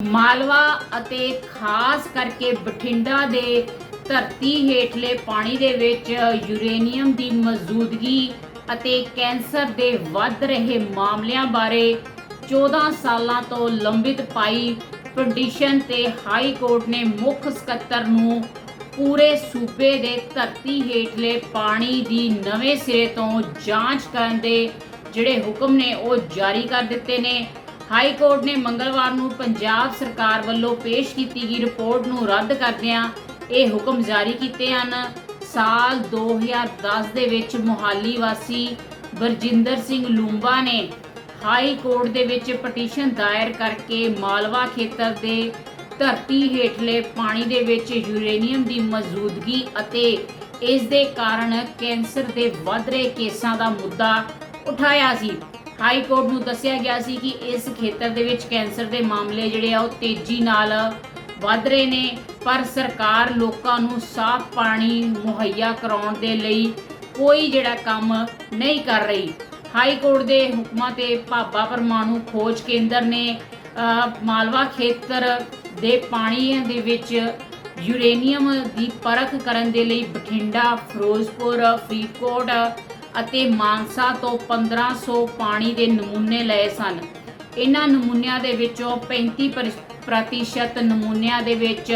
ਮਾਲਵਾ ਅਤੇ ਖਾਸ ਕਰਕੇ ਬਠਿੰਡਾ ਦੇ ਧਰਤੀ ਹੇਠਲੇ ਪਾਣੀ ਦੇ ਵਿੱਚ ਯੂਰੇਨੀਅਮ ਦੀ ਮੌਜੂਦਗੀ ਅਤੇ ਕੈਂਸਰ ਦੇ ਵੱਧ ਰਹੇ ਮਾਮਲਿਆਂ ਬਾਰੇ 14 ਸਾਲਾਂ ਤੋਂ ਲੰਬਿਤ ਪਾਈ ਪਟੀਸ਼ਨ ਤੇ ਹਾਈ ਕੋਰਟ ਨੇ ਮੁੱਖ ਸਕੱਤਰ ਨੂੰ ਪੂਰੇ ਸੂਬੇ ਦੇ ਧਰਤੀ ਹੇਠਲੇ ਪਾਣੀ ਦੀ ਨਵੇਂ ਸਿਰੇ ਤੋਂ ਜਾਂਚ ਕਰਨ ਦੇ ਜਿਹੜੇ ਹੁਕਮ ਨੇ ਉਹ ਜਾਰੀ ਕਰ ਦਿੱਤੇ ਨੇ। ਹਾਈ ਕੋਰਟ ਨੇ ਮੰਗਲਵਾਰ ਨੂੰ ਪੰਜਾਬ ਸਰਕਾਰ ਵੱਲੋਂ ਪੇਸ਼ ਕੀਤੀ ਗਈ ਰਿਪੋਰਟ ਨੂੰ ਰੱਦ ਕਰਦਿਆਂ ਇਹ ਹੁਕਮ ਜਾਰੀ ਕੀਤੇ ਹਨ। ਸਾਲ 2010 ਦੇ ਵਿੱਚ ਮੁਹਾਲੀ ਵਾਸੀ ਬਰਜਿੰਦਰ ਸਿੰਘ ਲੂੰਬਾ ਨੇ ਹਾਈ ਕੋਰਟ ਦੇ ਵਿੱਚ ਪਟੀਸ਼ਨ ਦਾਇਰ ਕਰਕੇ ਮਾਲਵਾ ਖੇਤਰ ਦੇ ਧਰਤੀ ਹੇਠਲੇ ਪਾਣੀ ਦੇ ਵਿੱਚ ਯੂਰੇਨੀਅਮ ਦੀ ਮੌਜੂਦਗੀ ਅਤੇ ਇਸ ਦੇ ਕਾਰਨ ਕੈਂਸਰ ਦੇ ਵੱਧ ਰਹੇ ਕੇਸਾਂ ਦਾ ਮੁੱਦਾ ਉਠਾਇਆ ਸੀ। ਹਾਈ ਕੋਰਟ ਨੂੰ ਦੱਸਿਆ ਗਿਆ ਸੀ ਕਿ ਇਸ ਖੇਤਰ ਦੇ ਵਿੱਚ ਕੈਂਸਰ ਦੇ ਮਾਮਲੇ ਜਿਹੜੇ ਆ ਉਹ ਤੇਜ਼ੀ ਨਾਲ ਵੱਧ ਰਹੇ ਨੇ, ਪਰ ਸਰਕਾਰ ਲੋਕਾਂ ਨੂੰ ਸਾਫ਼ ਪਾਣੀ ਮੁਹੱਈਆ ਕਰਾਉਣ ਦੇ ਲਈ ਕੋਈ ਜਿਹੜਾ ਕੰਮ ਨਹੀਂ ਕਰ ਰਹੀ। ਹਾਈ ਕੋਰਟ ਦੇ ਹੁਕਮਾਂ ਤੇ ਭਾਬਾ ਪਰਮਾਣੂ ਖੋਜ ਕੇਂਦਰ ਨੇ ਮਾਲਵਾ ਖੇਤਰ ਦੇ ਪਾਣੀ ਦੇ ਵਿੱਚ ਯੂਰੇਨੀਅਮ ਦੀ ਪਰਖ ਕਰਨ ਦੇ ਲਈ ਬਠਿੰਡਾ, ਫਿਰੋਜ਼ਪੁਰ, ਫਰੀਦਕੋਟ ਅਤੇ ਮਾਨਸਾ ਤੋਂ 1500 ਪਾਣੀ ਦੇ ਨਮੂਨੇ ਲਏ ਸਨ। ਇਹਨਾਂ ਨਮੂਨਿਆਂ ਦੇ ਵਿੱਚੋਂ 35% ਨਮੂਨਿਆਂ ਦੇ ਵਿੱਚ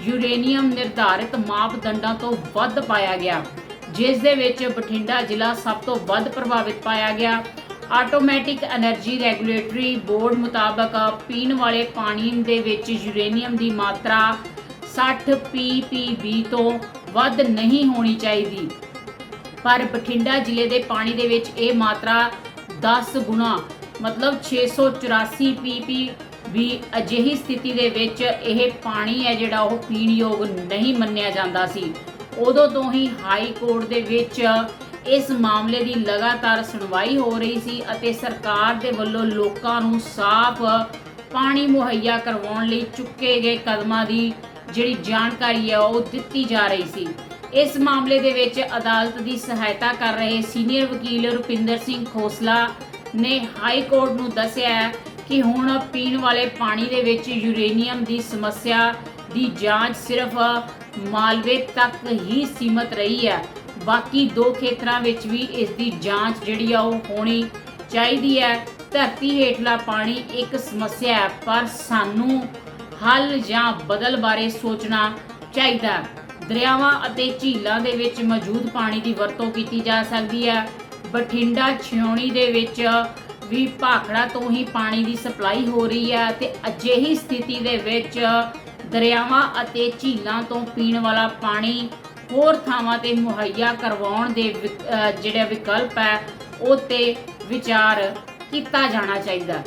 ਯੂਰੇਨੀਅਮ ਨਿਰਧਾਰਿਤ ਮਾਪਦੰਡਾਂ ਤੋਂ ਵੱਧ ਪਾਇਆ ਗਿਆ, ਜਿਸ ਦੇ ਵਿੱਚ ਬਠਿੰਡਾ ਜ਼ਿਲ੍ਹਾ ਸਭ ਤੋਂ ਵੱਧ ਪ੍ਰਭਾਵਿਤ ਪਾਇਆ ਗਿਆ। ਆਟੋਮੈਟਿਕ એનર્ਜੀ ਰੈਗੂਲੇਟਰੀ ਬੋਰਡ ਮੁਤਾਬਕ ਪੀਣ ਵਾਲੇ ਪਾਣੀ ਦੇ ਵਿੱਚ ਯੂਰੇਨੀਅਮ ਦੀ ਮਾਤਰਾ 60 ppb ਤੋਂ ਵੱਧ ਨਹੀਂ ਹੋਣੀ ਚਾਹੀਦੀ। ਪਰ ਬਠਿੰਡਾ ਜ਼ਿਲ੍ਹੇ ਦੇ ਪਾਣੀ ਦੇ ਵਿੱਚ ਇਹ ਮਾਤਰਾ 10 ਗੁਣਾ, ਮਤਲਬ 684 ppb ਵੀ ਅਜਿਹੀ ਸਥਿਤੀ ਦੇ ਵਿੱਚ ਇਹ ਪਾਣੀ ਹੈ ਜਿਹੜਾ ਉਹ ਪੀਣ ਯੋਗ ਨਹੀਂ ਮੰਨਿਆ ਜਾਂਦਾ ਸੀ। ਉਦੋਂ ਤੋਂ ਹੀ ਹਾਈ ਕੋਰਟ ਦੇ ਵਿੱਚ ਇਸ ਮਾਮਲੇ ਦੀ ਲਗਾਤਾਰ ਸੁਣਵਾਈ ਹੋ ਰਹੀ ਸੀ ਅਤੇ ਸਰਕਾਰ ਦੇ ਵੱਲੋਂ ਲੋਕਾਂ ਨੂੰ ਸਾਫ਼ ਪਾਣੀ ਮੁਹੱਈਆ ਕਰਵਾਉਣ ਲਈ ਚੁੱਕੇ ਗਏ ਕਦਮਾਂ ਦੀ ਜਿਹੜੀ ਜਾਣਕਾਰੀ ਹੈ ਉਹ ਦਿੱਤੀ ਜਾ ਰਹੀ ਸੀ। ਇਸ ਮਾਮਲੇ ਦੇ ਵਿੱਚ ਅਦਾਲਤ ਦੀ ਸਹਾਇਤਾ ਕਰ ਰਹੇ ਸੀਨੀਅਰ ਵਕੀਲ ਰੁਪਿੰਦਰ ਸਿੰਘ ਖੋਸਲਾ ਨੇ ਹਾਈ ਕੋਰਟ ਨੂੰ ਦੱਸਿਆ ਕਿ ਹੁਣ ਪੀਣ ਵਾਲੇ ਪਾਣੀ ਦੇ ਵਿੱਚ ਯੂਰੇਨੀਅਮ ਦੀ ਸਮੱਸਿਆ ਦੀ ਜਾਂਚ ਸਿਰਫ ਮਾਲਵੇ ਤੱਕ ਹੀ ਸੀਮਤ ਰਹੀ ਹੈ। ਬਾਕੀ ਦੋ ਖੇਤਰਾਂ ਵਿੱਚ ਵੀ ਇਸ ਦੀ ਜਾਂਚ ਜਿਹੜੀ ਆ ਉਹ ਹੋਣੀ ਚਾਹੀਦੀ ਹੈ। ਧਰਤੀ ਹੇਠਲਾ ਪਾਣੀ ਇੱਕ ਸਮੱਸਿਆ ਹੈ, ਪਰ ਸਾਨੂੰ ਹੱਲ ਜਾਂ ਬਦਲ ਬਾਰੇ ਸੋਚਣਾ ਚਾਹੀਦਾ ਦਰਿਆਵਾਂ ਅਤੇ ਝੀਲਾਂ ਦੇ ਵਿੱਚ ਮੌਜੂਦ ਪਾਣੀ ਦੀ ਵਰਤੋਂ ਕੀਤੀ ਜਾ ਸਕਦੀ ਹੈ। ਬਠਿੰਡਾ ਛਿਉਣੀ ਦੇ ਵਿੱਚ ਵੀ ਭਾਖੜਾ ਤੋਂ ਹੀ ਪਾਣੀ ਦੀ ਸਪਲਾਈ ਹੋ ਰਹੀ ਹੈ ਤੇ ਅਜਿਹੀ ਸਥਿਤੀ ਦੇ ਵਿੱਚ ਦਰਿਆਵਾਂ ਅਤੇ ਝੀਲਾਂ ਤੋਂ ਪੀਣ ਵਾਲਾ ਪਾਣੀ ਹੋਰ ਥਾਵਾਂ ਤੇ ਮੁਹੱਈਆ ਕਰਵਾਉਣ ਦੇ ਵਿਕ- ਜਿਹੜਾ ਵਿਕਲਪ ਹੈ, ਉਹ ਤੇ ਵਿਚਾਰ ਕੀਤਾ ਜਾਣਾ ਚਾਹੀਦਾ।